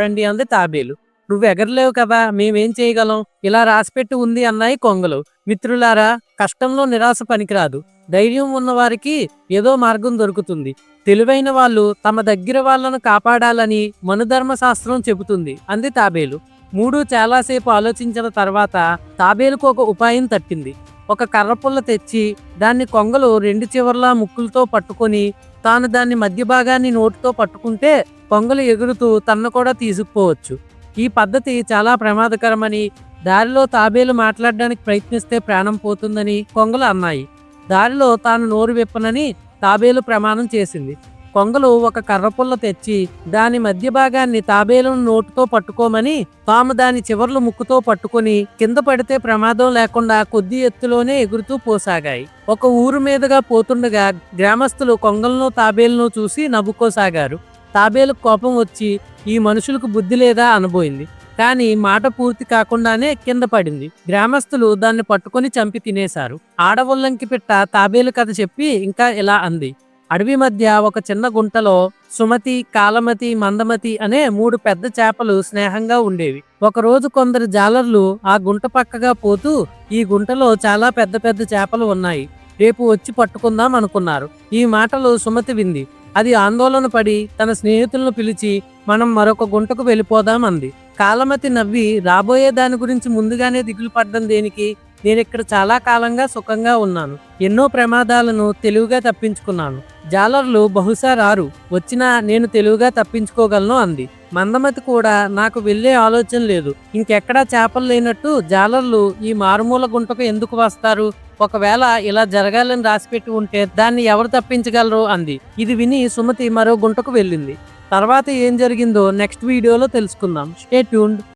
రండి అంది తాబేలు. నువ్వు ఎగరలేవు కదా మేమేం చేయగలం? ఇలా రాసిపెట్టి ఉంది అన్నాయి కొంగలు. మిత్రులారా కష్టంలో నిరాశ పనికిరాదు. ధైర్యం ఉన్నవారికి ఏదో మార్గం దొరుకుతుంది. తెలివైన వాళ్ళు తమ దగ్గర వాళ్ళను కాపాడాలని మనుధర్మ శాస్త్రం చెబుతుంది అంది తాబేలు. మూడు చాలాసేపు ఆలోచించిన తర్వాత తాబేలుకు ఒక ఉపాయం తట్టింది. ఒక కర్రపుల్ల తెచ్చి దాన్ని కొంగలు రెండు చివర్లా ముక్కులతో పట్టుకొని తాను దాన్ని మధ్య భాగాన్ని నోటితో పట్టుకుంటే పొంగలు ఎగురుతూ తన్ను కూడా తీసుకుపోవచ్చు. ఈ పద్ధతి చాలా ప్రమాదకరమని దారిలో తాబేలు మాట్లాడడానికి ప్రయత్నిస్తే ప్రాణం పోతుందని కొంగలు అన్నాయి. దారిలో తాను నోరు విప్పనని తాబేలు ప్రమాణం చేసింది. కొంగలు ఒక కర్రపుల్ల తెచ్చి దాని మధ్య భాగాన్ని తాబేలును నోటుతో పట్టుకోమని తాము దాని చివర్లు ముక్కుతో పట్టుకొని కింద పడితే ప్రమాదం లేకుండా కొద్ది ఎత్తులోనే ఎగురుతూ పోసాగాయి. ఒక ఊరు మీదుగా పోతుండగా గ్రామస్తులు కొంగలను తాబేలును చూసి నవ్వుకోసాగారు. తాబేలు కోపం వచ్చి ఈ మనుషులకు బుద్ధి లేదా? అనబోయింది. కానీ మాట పూర్తి కాకుండానే కింద పడింది. గ్రామస్తులు దాన్ని పట్టుకొని చంపి తినేశారు. ఆడవుల్లంకి పిట్ట తాబేలు కథ చెప్పి ఇంకా ఇలా అంది. అడవి మధ్య ఒక చిన్న గుంటలో సుమతి కాలమతి మందమతి అనే మూడు పెద్ద చేపలు స్నేహంగా ఉండేవి. ఒకరోజు కొందరు జాలర్లు ఆ గుంట పక్కగా పోతూ ఈ గుంటలో చాలా పెద్ద పెద్ద చేపలు ఉన్నాయి. రేపు వచ్చి పట్టుకుందాం అనుకున్నారు. ఈ మాటలు సుమతి వింది. అది ఆందోళన పడి తన స్నేహితులను పిలిచి మనం మరొక గుంటకు వెళ్ళిపోదాం అంది. కాలమతి నవ్వి రాబోయే దాని గురించి ముందుగానే దిగులు పడ్డం దేనికి? నేను ఇక్కడ చాలా కాలంగా సుఖంగా ఉన్నాను. ఎన్నో ప్రమాదాలను తెలివిగా తప్పించుకున్నాను. జాలర్లు బహుశా రారు. వచ్చినా నేను తెలివిగా తప్పించుకోగలను అంది. మందమతి కూడా నాకు వెళ్ళే ఆలోచన లేదు. ఇంకెక్కడా చేపలు లేనట్టు జాలర్లు ఈ మారుమూల గుంటకు ఎందుకు వస్తారు? ఒకవేళ ఇలా జరగాలని రాసిపెట్టి ఉంటే దాన్ని ఎవరు తప్పించగలరు? అంది. ఇది విని సుమతి మరో గుంటకు వెళ్ళింది. తర్వాత ఏం జరిగిందో నెక్స్ట్ వీడియోలో తెలుసుకుందాం. Stay tuned